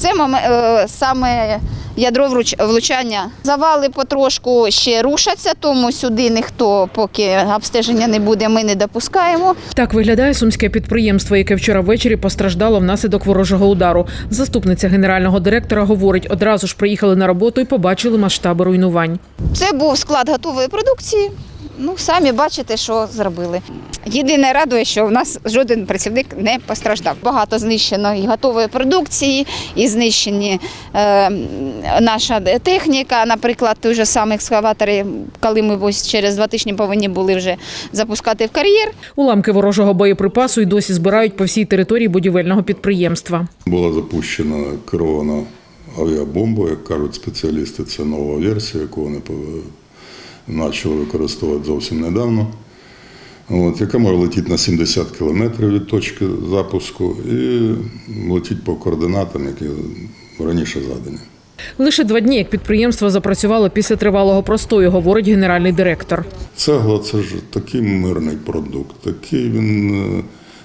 Це е, саме ядро влучання. Завали потрошку ще рушаться, тому сюди ніхто, поки обстеження не буде, ми не допускаємо. Так виглядає сумське підприємство, яке вчора ввечері постраждало внаслідок ворожого удару. Заступниця генерального директора говорить, одразу ж приїхали на роботу і побачили масштаби руйнувань. Це був склад готової продукції. Ну, самі бачите, що зробили. Єдине радує, що в нас жоден працівник не постраждав. Багато знищено і готової продукції, і знищені е, наша техніка. Наприклад, той же самий екскаватор, коли ми ось через два тижні повинні були вже запускати в кар'єр. Уламки ворожого боєприпасу й досі збирають по всій території будівельного підприємства. Була запущена керована авіабомба, як кажуть спеціалісти, це нова версія, яку вони почали використовувати зовсім недавно. От, яка може летіти на 70 кілометрів від точки запуску і летіть по координатам, які раніше задані. Лише два дні, як підприємство запрацювало після тривалого простою, говорить генеральний директор. Цегла це ж такий мирний продукт, такий він е,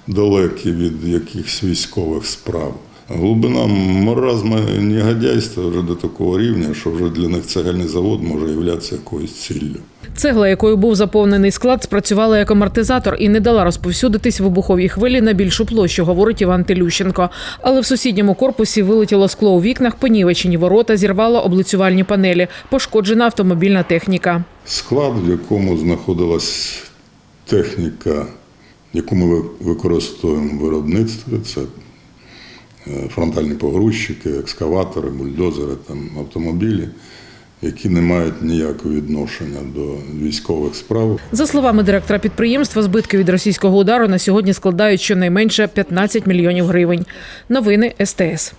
далекий від якихось військових справ. Глибина маразма і негодяйства вже до такого рівня, що вже для них цегельний завод може являтися якоюсь ціллю. Цегла, якою був заповнений склад, спрацювала як амортизатор і не дала розповсюдитись вибуховій хвилі на більшу площу, говорить Іван Телющенко. Але в сусідньому корпусі вилетіло скло у вікнах, понівечені ворота, зірвало облицювальні панелі, пошкоджена автомобільна техніка. Склад, в якому знаходилась техніка, яку ми використовуємо в виробництві, це фронтальні погрузчики, екскаватори, бульдозери, там, автомобілі, які не мають ніякого відношення до військових справ. За словами директора підприємства, збитки від російського удару на сьогодні складають щонайменше 15 мільйонів гривень. Новини СТС.